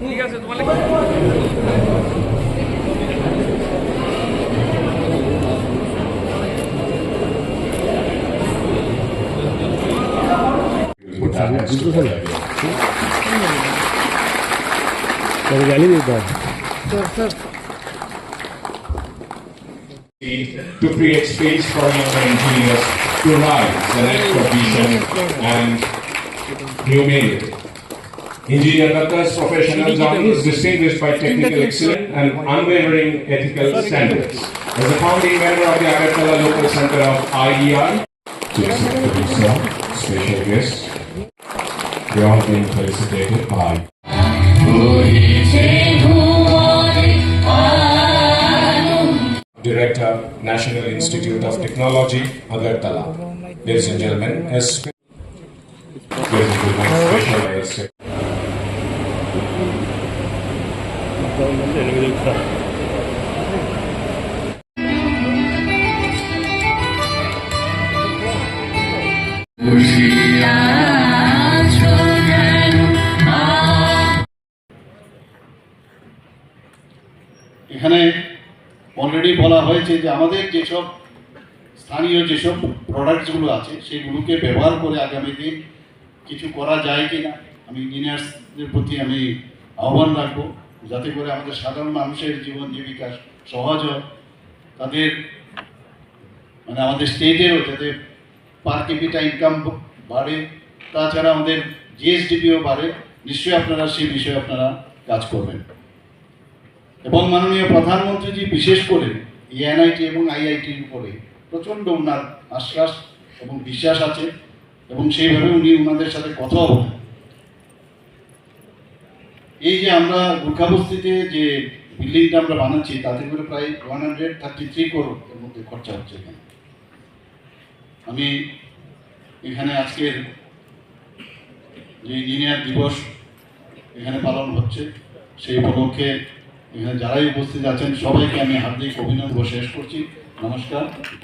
ঠিক আছে তোমার Put that next to the idea. গালি দিতে to create space for young engineers to rise the next vision and humility. Engineer Datta's professional journey is distinguished by technical excellence and unwavering ethical standards. As a founding member of the Agartala Local Center of IER, Secretary Sir, special guests, we are being felicitated by Director, National Institute of Technology, Agartala. Ladies and gentlemen, as এখানে already বলা হয়েছে যে আমাদের যেসব স্থানীয় যেসব প্রোডাক্টসগুলো আছে, সেগুলোকে ব্যবহার করে আগামী দিন কিছু করা যায় কি না আমি ইঞ্জিনিয়ার্সদের প্রতি আমি আহ্বান রাখব, যাতে করে আমাদের সাধারণ মানুষের জীবন জীবিকা সহজ হয়। তাদের মানে আমাদের স্টেটেরও যাতে পার ক্যাপিটা ইনকাম বাড়ে, তাছাড়া আমাদের জিএসডিপিও বাড়ে, নিশ্চয়ই আপনারা সেই বিষয়ে আপনারা কাজ করবেন। এবং মাননীয় প্রধানমন্ত্রীজি বিশেষ করে এনআইটি এবং আইআইটির উপরে প্রচণ্ড ওনার আশ্বাস এবং বিশ্বাস আছে। এবং সেইভাবে উনি ওনাদের সাথে কথাও বলেন। এই যে আমরা গুর্খাবস্তিতে যে বিল্ডিংটা আমরা বানাচ্ছি, তাতে করে প্রায় one hundred thirty three crore এর মধ্যে খরচা হচ্ছে এখানে। আমি এখানে আজকের যে ইঞ্জিনিয়ার দিবস এখানে পালন হচ্ছে, সেই উপলক্ষে এখানে যারাই উপস্থিত আছেন, সবাইকে আমি হার্দিক অভিনন্দন শেষ করছি। নমস্কার।